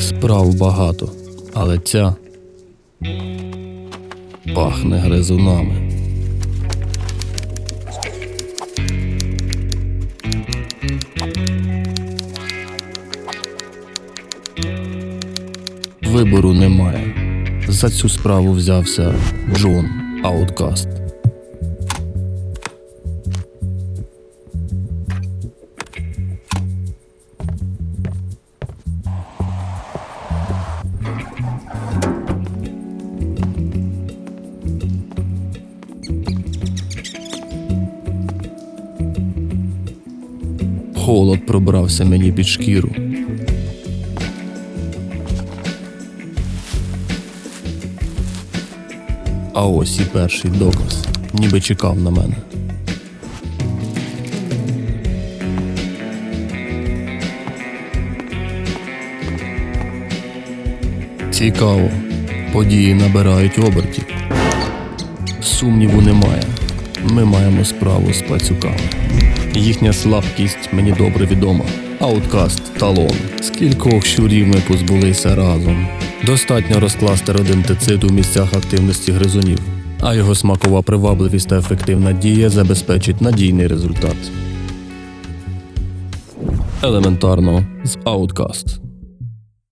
Справ багато, але ця пахне гризунами. Вибору немає. За цю справу взявся Джон Ауткаст. Холод пробрався мені під шкіру. А ось і перший доказ, ніби чекав на мене. Цікаво, події набирають обертів. Сумніву немає. Ми маємо справу з пацюками. Їхня слабкість мені добре відома. Ауткаст, талон. Скількох щурів ми позбулися разом. Достатньо розкласти родентицид у місцях активності гризунів, а його смакова привабливість та ефективна дія забезпечить надійний результат. Елементарно з Ауткаст.